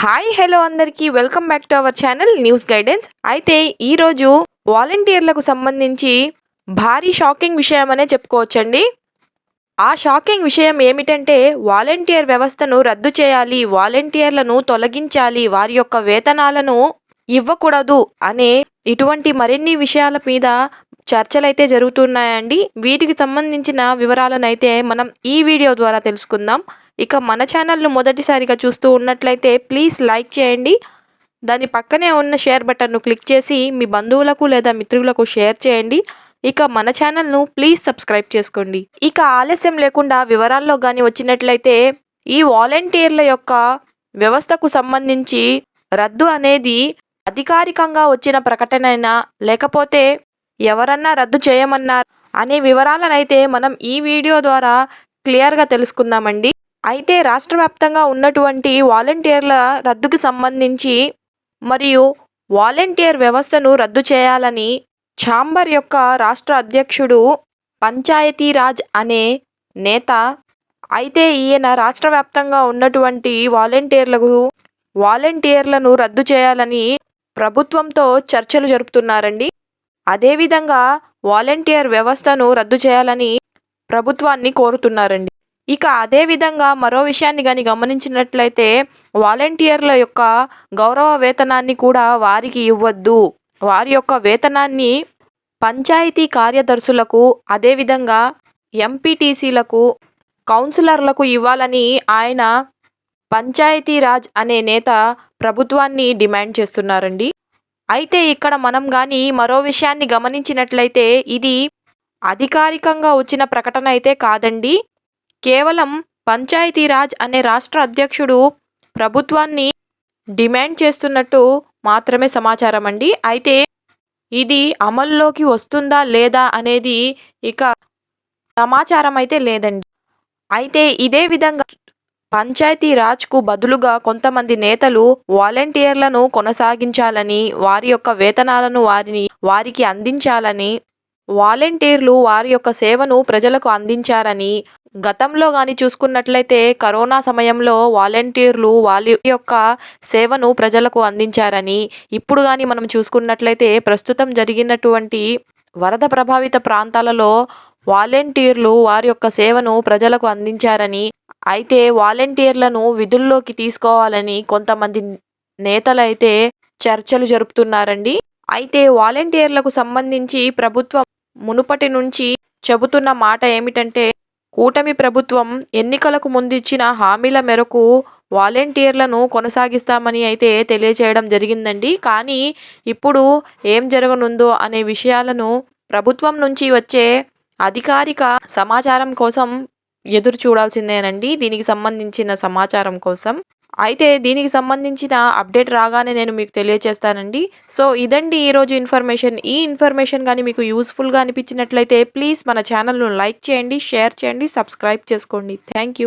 Hi hello అందరికీ. Welcome back to our channel news guidance అయితే ఈరోజు వాలంటీర్లకు సంబంధించి భారీ షాకింగ్ విషయం అనే చెప్పుకోవచ్చండి. ఆ షాకింగ్ విషయం ఏమిటంటే వాలంటీర్ వ్యవస్థను రద్దు చేయాలి వాలంటీర్లను తొలగించాలి వారి యొక్క వేతనాలను ఇవ్వకూడదు అనే ఇటువంటి మరిన్ని విషయాల మీద చర్చలైతే జరుగుతున్నాయండి. వీటికి సంబంధించిన వివరాలను అయితే మనం ఈ వీడియో ద్వారా తెలుసుకుందాం. ఇక మన ఛానల్ను మొదటిసారిగా చూస్తూ ఉన్నట్లయితే ప్లీజ్ లైక్ చేయండి. దాని పక్కనే ఉన్న షేర్ బటన్ను క్లిక్ చేసి మీ బంధువులకు లేదా మిత్రులకు షేర్ చేయండి. ఇక మన ఛానల్ను ప్లీజ్ సబ్స్క్రైబ్ చేసుకోండి. ఇక ఆలస్యం లేకుండా వివరాల్లో కానీ వచ్చినట్లయితే ఈ వాలంటీర్ల యొక్క వ్యవస్థకు సంబంధించి రద్దు అనేది అధికారికంగా వచ్చిన ప్రకటనైనా లేకపోతే ఎవరన్నా రద్దు చేయమన్నారు అనే వివరాలనైతే మనం ఈ వీడియో ద్వారా క్లియర్గా తెలుసుకుందామండి. అయితే రాష్ట్ర వ్యాప్తంగా ఉన్నటువంటి వాలంటీర్ల రద్దుకి సంబంధించి మరియు వాలంటీర్ వ్యవస్థను రద్దు చేయాలని ఛాంబర్ యొక్క రాష్ట్ర అధ్యక్షుడు పంచాయతీరాజ్ అనే నేత అయితే ఈయన రాష్ట్ర వ్యాప్తంగా ఉన్నటువంటి వాలంటీర్లకు వాలంటీర్లను రద్దు చేయాలని ప్రభుత్వంతో చర్చలు జరుపుతున్నారండి. అదేవిధంగా వాలంటీర్ వ్యవస్థను రద్దు చేయాలని ప్రభుత్వాన్ని కోరుతున్నారండి. ఇక అదేవిధంగా మరో విషయాన్ని కానీ గమనించినట్లయితే వాలంటీర్ల యొక్క గౌరవ వేతనాన్ని కూడా వారికి ఇవ్వద్దు. వారి యొక్క వేతనాన్ని పంచాయతీ కార్యదర్శులకు అదేవిధంగా ఎంపీటీసీలకు కౌన్సిలర్లకు ఇవ్వాలని ఆయన పంచాయతీరాజ్ అనే నేత ప్రభుత్వాన్ని డిమాండ్ చేస్తున్నారండి. అయితే ఇక్కడ మనం కానీ మరో విషయాన్ని గమనించినట్లయితే ఇది అధికారికంగా వచ్చిన ప్రకటన అయితే కాదండి. కేవలం పంచాయతీరాజ్ అనే రాష్ట్ర అధ్యక్షుడు ప్రభుత్వాన్ని డిమాండ్ చేస్తున్నట్టు మాత్రమే సమాచారం అండి. అయితే ఇది అమల్లోకి వస్తుందా లేదా అనేది ఇక సమాచారం అయితే లేదండి. అయితే ఇదే విధంగా పంచాయతీ రాజ్కు బదులుగా కొంతమంది నేతలు వాలంటీర్లను కొనసాగించాలని వారి యొక్క వేతనాలను వారిని వారికి అందించాలని వాలంటీర్లు వారి యొక్క సేవను ప్రజలకు అందించారని గతంలో కానీ చూసుకున్నట్లయితే కరోనా సమయంలో వాలంటీర్లు వాళ్ళ యొక్క సేవను ప్రజలకు అందించారని ఇప్పుడు కానీ మనం చూసుకున్నట్లయితే ప్రస్తుతం జరిగినటువంటి వరద ప్రభావిత ప్రాంతాలలో వాలంటీర్లు వారి యొక్క సేవను ప్రజలకు అందించారని అయితే వాలంటీర్లను విధుల్లోకి తీసుకోవాలని కొంతమంది నేతలైతే చర్చలు జరుపుతున్నారండి. అయితే వాలంటీర్లకు సంబంధించి ప్రభుత్వం మునుపటి నుంచి చెబుతున్న మాట ఏమిటంటే కూటమి ప్రభుత్వం ఎన్నికలకు ముందిచ్చిన హామీల మేరకు వాలంటీర్లను కొనసాగిస్తామని అయితే తెలియచేయడం జరిగిందండి. కానీ ఇప్పుడు ఏం జరగనుందో అనే విషయాలను ప్రభుత్వం నుంచి వచ్చే అధికారిక సమాచారం కోసం ఎదురు చూడాల్సిందేనండి. దీనికి సంబంధించిన సమాచారం కోసం. అయితే దీనికి సంబంధించిన అప్డేట్ రాగానే నేను మీకు తెలియచేస్తానండి. సో ఇదండి ఈరోజు ఇన్ఫర్మేషన్. ఈ ఇన్ఫర్మేషన్ కానీ మీకు యూస్ఫుల్గా అనిపించినట్లయితే ప్లీజ్ మన ఛానల్ను లైక్ చేయండి షేర్ చేయండి సబ్స్క్రైబ్ చేసుకోండి. Thank you.